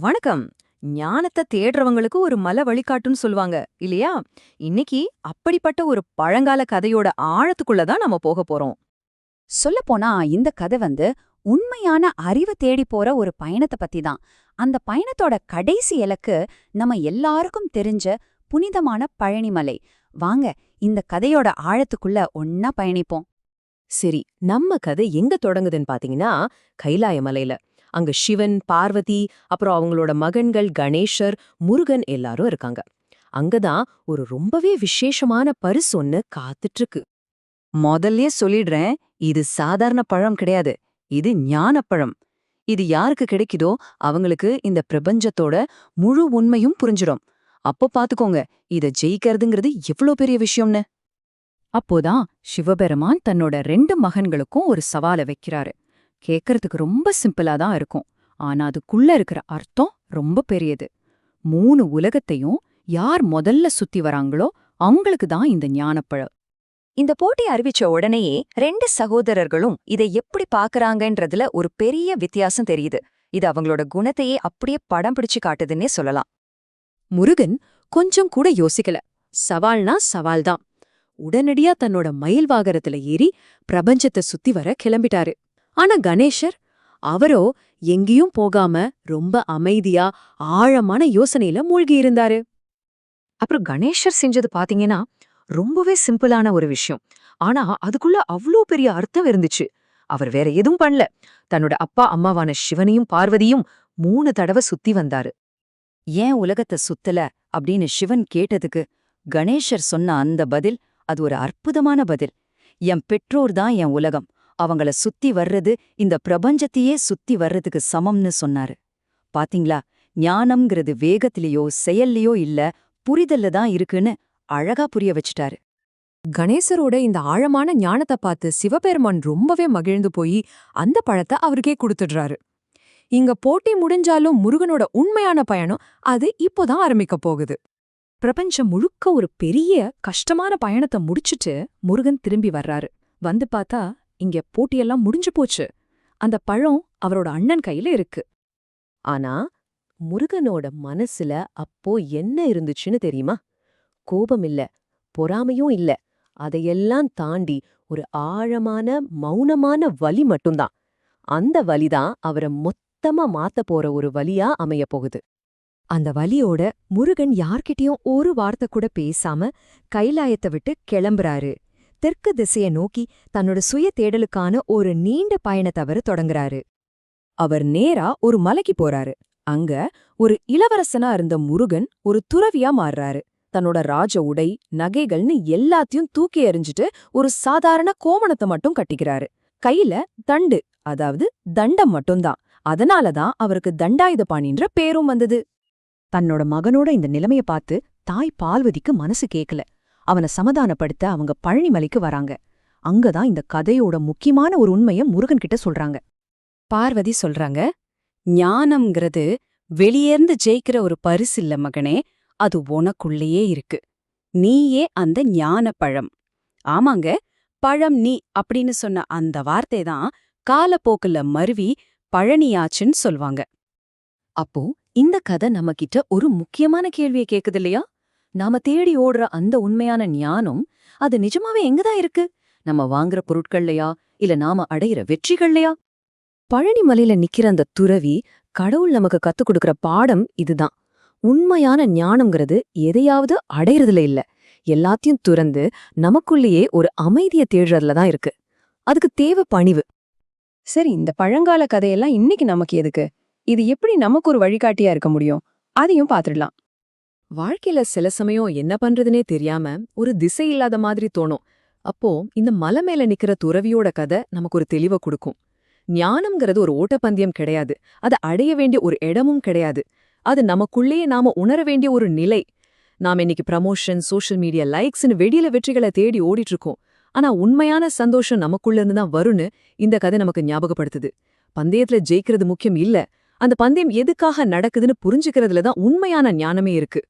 வணக்கம். ஞானத்தை தேடுறவங்களுக்கு ஒரு மல வழிகாட்டுன்னு சொல்லுவாங்க இல்லையா? இன்னைக்கு அப்படிப்பட்ட ஒரு பழங்கால கதையோட ஆழத்துக்குள்ள தான் நம்ம போக போறோம். சொல்லப்போனா இந்த கதை வந்து உண்மையான அறிவு தேடி போற ஒரு பயணத்தை பத்தி தான். அந்த பயணத்தோட கடைசி இலக்கு நம்ம எல்லாருக்கும் தெரிஞ்ச புனிதமான பழனிமலை. வாங்க இந்த கதையோட ஆழத்துக்குள்ள ஒன்னா பயணிப்போம். சரி நம்ம கதை எங்க தொடங்குதுன்னு பாத்தீங்கன்னா கைலாய மலையில. அங்க சிவன் பார்வதி அப்புறம் அவங்களோட மகன்கள் கணேஷர் முருகன் எல்லாரும் இருக்காங்க. அங்கதான் ஒரு ரொம்பவே விசேஷமான பரிசு ஒன்னு காத்துட்டு இருக்கு முதல்லயே சொல்லிடுறேன் இது சாதாரண பழம் கிடையாது. இது ஞானப்பழம். இது யாருக்கு கிடைக்குதோ அவங்களுக்கு இந்த பிரபஞ்சத்தோட முழு உண்மையும் புரிஞ்சிடும். அப்போ பாத்துக்கோங்க இத ஜெயிக்கிறதுங்கிறது எவ்வளோ பெரிய விஷயம்னு. அப்போதான் சிவபெருமான் தன்னோட ரெண்டு மகன்களுக்கும் ஒரு சவாலை வைக்கிறாரு. கேக்கறதுக்கு ரொம்ப சிம்பிளா தான் இருக்கும். ஆனா அதுக்குள்ள இருக்கிற அர்த்தம் ரொம்ப பெரியது. மூணு உலகத்தையும் யார் முதல்ல சுத்தி வராங்களோ அவங்களுக்கு தான் இந்த ஞானப்பழம். இந்த போட்டி அறிவிச்ச உடனேயே ரெண்டு சகோதரர்களும் இதை எப்படி பாக்குறாங்கன்றதுல ஒரு பெரிய வித்தியாசம் தெரியுது. இது அவங்களோட குணத்தையே அப்படியே படம் பிடிச்சு காட்டுதுன்னே சொல்லலாம். முருகன் கொஞ்சம் கூட யோசிக்கல. சவால்னா சவால்தான். உடனடியா தன்னோட மயில் வாகனத்துல ஏறி பிரபஞ்சத்தை சுத்தி வர கிளம்பிட்டாரு. ஆனா கணேஷர் அவரோ எங்கேயும் போகாம ரொம்ப அமைதியா ஆழமான யோசனையில மூழ்கி இருந்தாரு. அப்புறம் கணேஷர் செஞ்சது பாத்தீங்கன்னா ரொம்பவே சிம்பிளான ஒரு விஷயம். ஆனா அதுக்குள்ள அவ்ளோ பெரிய அர்த்தம் இருந்துச்சு. அவர் வேற எதுவும் பண்ணல. தன்னோட அப்பா அம்மாவான சிவனையும் பார்வதியும் மூணு தடவை சுத்தி வந்தாரு. ஏன் உலகத்தை சுத்தல? அப்படின்னு சிவன் கேட்டதுக்கு கணேஷர் சொன்ன அந்த பதில் அது ஒரு அற்புதமான பதில். என் பெற்றோர் தான் என் உலகம். அவங்கள சுத்தி வர்றது இந்த பிரபஞ்சத்தையே சுத்தி வர்றதுக்கு சமம்னு சொன்னாரு. பாத்தீங்களா? ஞானம்ங்கிறது வேகத்திலேயோ செயல்லையோ இல்ல புரிதல்ல தான் இருக்குன்னு அழகா புரிய வச்சுட்டாரு. கணேசரோட இந்த ஆழமான ஞானத்தை பார்த்து சிவபெருமான் ரொம்பவே மகிழ்ந்து போய் அந்த பழத்தை அவருக்கே கொடுத்துடுறாரு. இங்க போட்டி முடிஞ்சாலும் முருகனோட உண்மையான பயணம் அது இப்போதான் ஆரம்பிக்க போகுது. பிரபஞ்சம் முழுக்க ஒரு பெரிய கஷ்டமான பயணத்தை முடிச்சுட்டு முருகன் திரும்பி வர்றாரு. வந்து பார்த்தா இங்க போட்டியெல்லாம் முடிஞ்சு போச்சு. அந்த பழம் அவரோட அண்ணன் கையில இருக்கு. ஆனா முருகனோட மனசுல அப்போ என்ன இருந்துச்சுன்னு தெரியுமா? கோபம் இல்ல பொறாமையும் இல்ல. அதையெல்லாம் தாண்டி ஒரு ஆழமான மௌனமான வலி மட்டும்தான். அந்த வலிதான் அவரை மொத்தமா மாத்த போற ஒரு வலியா அமைய போகுது. அந்த வலியோட முருகன் யார்கிட்டயும் ஒரு வார்த்தை கூட பேசாம கைலாயத்தை விட்டு கிளம்புறாரு. தெற்கு திசைய நோக்கி தன்னோட சுய தேடலுக்கான ஒரு நீண்ட பயணத்தை அவர் தொடங்குறாரு. அவர் நேரா ஒரு மலைக்கு போறாரு. அங்க ஒரு இளவரசனா இருந்த முருகன் ஒரு துறவியா மாறுறாரு. தன்னோட ராஜ உடை நகைகள்னு எல்லாத்தையும் தூக்கி எறிஞ்சிட்டு ஒரு சாதாரண கோமணத்தை மட்டும் கட்டிக்கிறாரு. கையில தண்டு அதாவது தண்டம் மட்டும்தான். அதனாலதான் அவருக்கு தண்டாயுதபாணின்ற பேரும் வந்தது. தன்னோட மகனோட இந்த நிலைமைய பார்த்து தாய் பார்வதிக்கு மனசு கேக்கல. அவனை சமாதானப்படுத்த அவங்க பழனிமலைக்கு வராங்க. அங்கதான் இந்த கதையோட முக்கியமான ஒரு உண்மைய முருகன் கிட்ட சொல்றாங்க. பார்வதி சொல்றாங்க ஞானம்ங்கிறது வெளியேர்ந்து ஜெயிக்கிற ஒரு பரிசு இல்ல மகனே அது உனக்குள்ளேயே இருக்கு. நீயே அந்த ஞான பழம் ஆமாங்க பழம் நீ அப்படின்னு சொன்ன அந்த வார்த்தை தான் காலப்போக்குல மருவி பழனியாச்சுன்னு சொல்வாங்க. அப்போ இந்த கதை நம்மகிட்ட ஒரு முக்கியமான கேள்வியை கேக்குது இல்லையா? நாம தேடி ஓடுற அந்த உண்மையான ஞானம் அது நிஜமாவே எங்கதான் இருக்கு? நம்ம வாங்குற பொருட்கள்லையா? இல்ல நாம அடையிற வெற்றிகள்லையா? பழனிமலையில நிக்கிற அந்த துறவி கடவுள் நமக்கு கத்துக் கொடுக்கற பாடம் இதுதான். உண்மையான ஞானம்ங்கிறது எதையாவது அடையறதுல இல்ல. எல்லாத்தையும் துறந்து நமக்குள்ளேயே ஒரு அமைதிய தேடுறதுல தான் இருக்கு. அதுக்கு தேவை பணிவு. சரி இந்த பழங்கால கதையெல்லாம் இன்னைக்கு நமக்கு எதுக்கு? இது எப்படி நமக்கு ஒரு வழிகாட்டியா இருக்க முடியும்? அதையும் பாத்துடலாம். வாழ்க்கையில சில சமயம் என்ன பண்றதுனே தெரியாம ஒரு திசை இல்லாத மாதிரி தோணும். அப்போ இந்த மலை மேல நிக்கிற துறவியோட கதை நமக்கு ஒரு தெளிவை கொடுக்கும். ஞானம்ங்கிறது ஒரு ஓட்டப்பந்தயம் கிடையாது. அது அடைய வேண்டிய ஒரு இடமும் கிடையாது. அது நமக்குள்ளேயே நாம உணர வேண்டிய ஒரு நிலை. நாம இன்னைக்கு ப்ரமோஷன் சோஷியல் மீடியா லைக்ஸ்னு வெளியில வெற்றிகளை தேடி ஓடிட்டு இருக்கோம் ஆனா உண்மையான சந்தோஷம் நமக்குள்ள இருந்து தான் வரும்னு இந்த கதை நமக்கு ஞாபகப்படுத்துது. பந்தயத்துல ஜெயிக்கிறது முக்கியம் இல்ல. அந்த பந்தயம் எதுக்காக நடக்குதுன்னு புரிஞ்சுக்கிறதுல தான் உண்மையான ஞானமே இருக்கு.